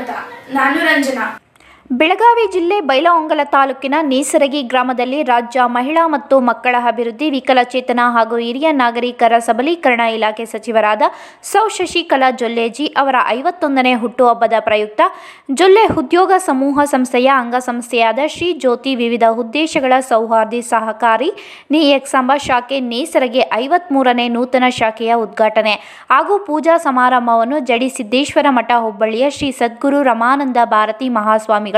కవిత నానురంజన ಬೆಳಗಾವಿ ಜಿಲ್ಲೆ ಬೈಲಹೊಂಗಲ ತಾಲೂಕಿನ ನೇಸರಗಿ ಗ್ರಾಮದಲ್ಲಿ ರಾಜ್ಯ ಮಹಿಳಾ ಮತ್ತು ಮಕ್ಕಳ ಅಭಿವೃದ್ಧಿ ವಿಕಲಚೇತನ ಹಾಗೂ ಹಿರಿಯ ನಾಗರಿಕರ ಸಬಲೀಕರಣ ಇಲಾಖೆ ಸಚಿವರಾದ ಸೌ ಶಶಿಕಲಾ ಜೊಲ್ಲೆಜಿ ಅವರ ಐವತ್ತೊಂದನೇ ಹುಟ್ಟುಹಬ್ಬದ ಪ್ರಯುಕ್ತ ಜೊಲ್ಲೆ ಉದ್ಯೋಗ ಸಮೂಹ ಸಂಸ್ಥೆಯ ಅಂಗಸಂಸ್ಥೆಯಾದ ಶ್ರೀ ಜ್ಯೋತಿ ವಿವಿಧ ಉದ್ದೇಶಗಳ ಸೌಹಾರ್ದಿ ಸಹಕಾರಿ ನಿ ಎಕ್ಸಂಬ ಶಾಖೆ ನೇಸರಗೆ ಐವತ್ಮೂರನೇ ನೂತನ ಶಾಖೆಯ ಉದ್ಘಾಟನೆ ಹಾಗೂ ಪೂಜಾ ಸಮಾರಂಭವನ್ನು ಜಡಿ ಸಿದ್ದೇಶ್ವರ ಮಠ ಹುಬ್ಬಳ್ಳಿಯ ಶ್ರೀ ಸದ್ಗುರು ರಮಾನಂದ ಭಾರತಿ ಮಹಾಸ್ವಾಮಿಗಳು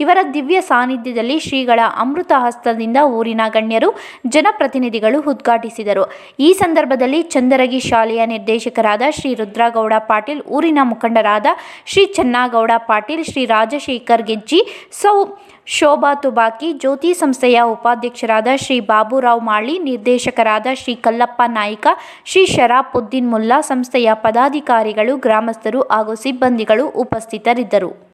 ಇವರ ದಿವ್ಯ ಸಾನ್ನಿಧ್ಯದಲ್ಲಿ ಶ್ರೀಗಳ ಅಮೃತ ಹಸ್ತದಿಂದ ಊರಿನ ಗಣ್ಯರು, ಜನಪ್ರತಿನಿಧಿಗಳು ಉದ್ಘಾಟಿಸಿದರು. ಈ ಸಂದರ್ಭದಲ್ಲಿ ಚಂದರಗಿ ಶಾಲೆಯ ನಿರ್ದೇಶಕರಾದ ಶ್ರೀ ರುದ್ರಗೌಡ ಪಾಟೀಲ್, ಊರಿನ ಮುಖಂಡರಾದ ಶ್ರೀ ಚನ್ನಾಗೌಡ ಪಾಟೀಲ್, ಶ್ರೀ ರಾಜಶೇಖರ್ ಗೆಜ್ಜಿ, ಸೌ ಶೋಭಾ ತುಬಾಕಿ, ಜ್ಯೋತಿ ಸಂಸ್ಥೆಯ ಉಪಾಧ್ಯಕ್ಷರಾದ ಶ್ರೀ ಬಾಬುರಾವ್ ಮಾಳಿ, ನಿರ್ದೇಶಕರಾದ ಶ್ರೀ ಕಲ್ಲಪ್ಪ ನಾಯ್ಕ, ಶ್ರೀ ಶರಾಫುದ್ದೀನ್ ಮುಲ್ಲಾ, ಸಂಸ್ಥೆಯ ಪದಾಧಿಕಾರಿಗಳು, ಗ್ರಾಮಸ್ಥರು ಹಾಗೂ ಸಿಬ್ಬಂದಿಗಳು ಉಪಸ್ಥಿತರಿದ್ದರು.